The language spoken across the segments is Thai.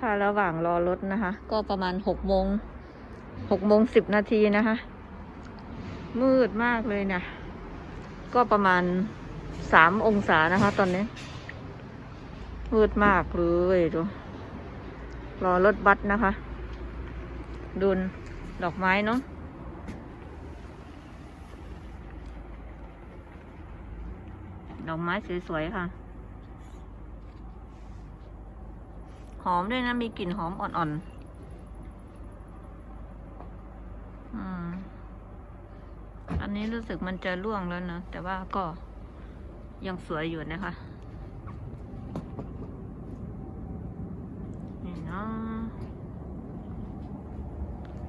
ค่ะระหว่างรอรถนะคะ ก็ประมาณหกโมงหกโมงสิบนาทีนะคะ มืดมากเลยเนะก็ประมาณสามองศานะคะ ตอนนี้ มืดมากเลยดู รอรถบัสนะคะดูนดอกไม้เนาะดอกไม้สวยๆค่ะ หอมด้วยนะ มีกลิ่นหอมอ่อนๆ อืม อันนี้รู้สึกมันจะร่วงแล้วนะ แต่ว่าก็ยังสวยอยู่นะคะ นี่เนาะ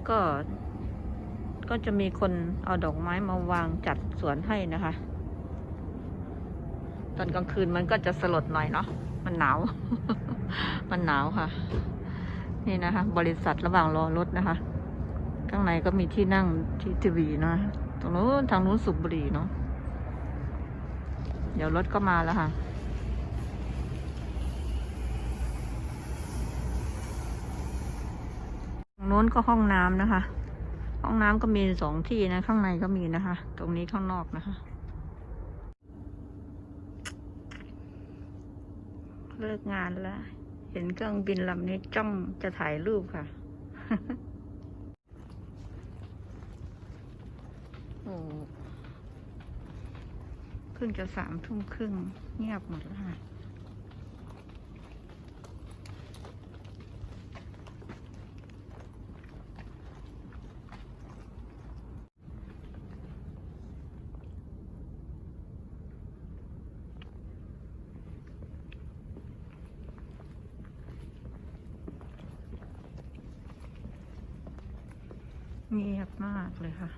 ก็ ก็จะมีคนเอาดอกไม้มาวางจัดสวนให้นะคะ ตอนกลางคืนมันก็จะสลดหน่อยเนาะ มันหนาว มันหนาวค่ะ นี่นะคะ บริษัทระหว่างรอรถนะคะ ข้างในก็มีที่นั่งที่ทีวีนะตรงนู้นทางนู้นสุบบุรีเนาะเดี๋ยวรถก็มาแล้วค่ะตรงนู้นก็ห้องน้ำนะคะ ห้องน้ำก็มีสองที่นะ ข้างในก็มีนะคะ ตรงนี้ข้างนอกนะคะ เลิกงานแล้ว เห็นเครื่องบินลำนี้จ้องจะถ่ายรูปค่ะ โอ้เพิ่งจะสามทุ่มครึ่งเงียบหมดแล้วค่ะ เงียบมากเลยค่ะ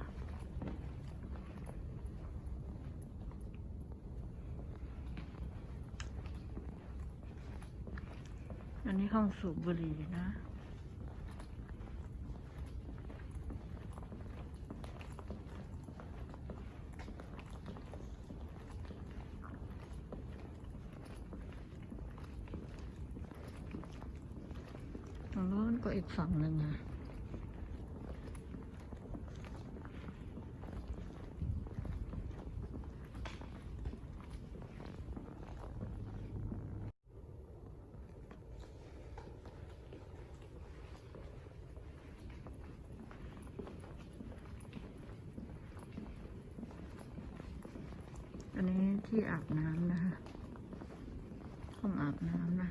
อันนี้ห้องสูบบุหรี่นะตรงโน้นก็อีกฝั่งหนึ่งค่ะ อันนี้ ที่อาบน้ำนะคะ ห้องอาบน้ำนะ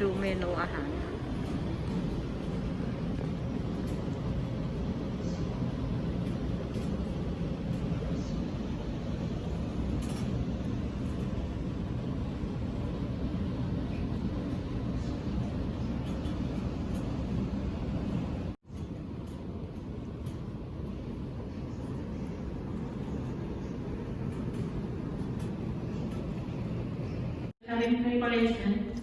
ดูเมนูอาหาร Having preparation.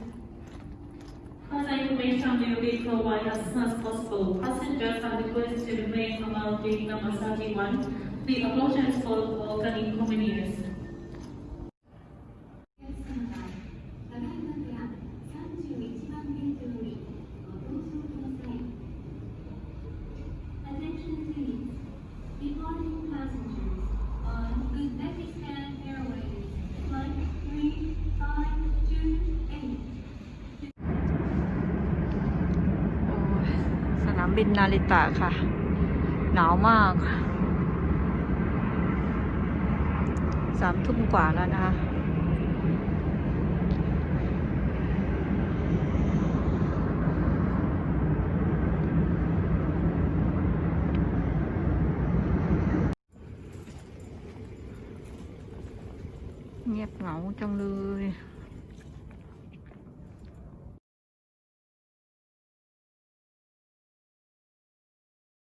Further information will be provided as soon as possible. Passengers are requested to remain among gate number thirty-one. The approach is for local inconvenience. ามบินนาริตะค่ะ หนาวมากสามทุ่มกว่าแล้วนะคะเงียบเหงาจังเลย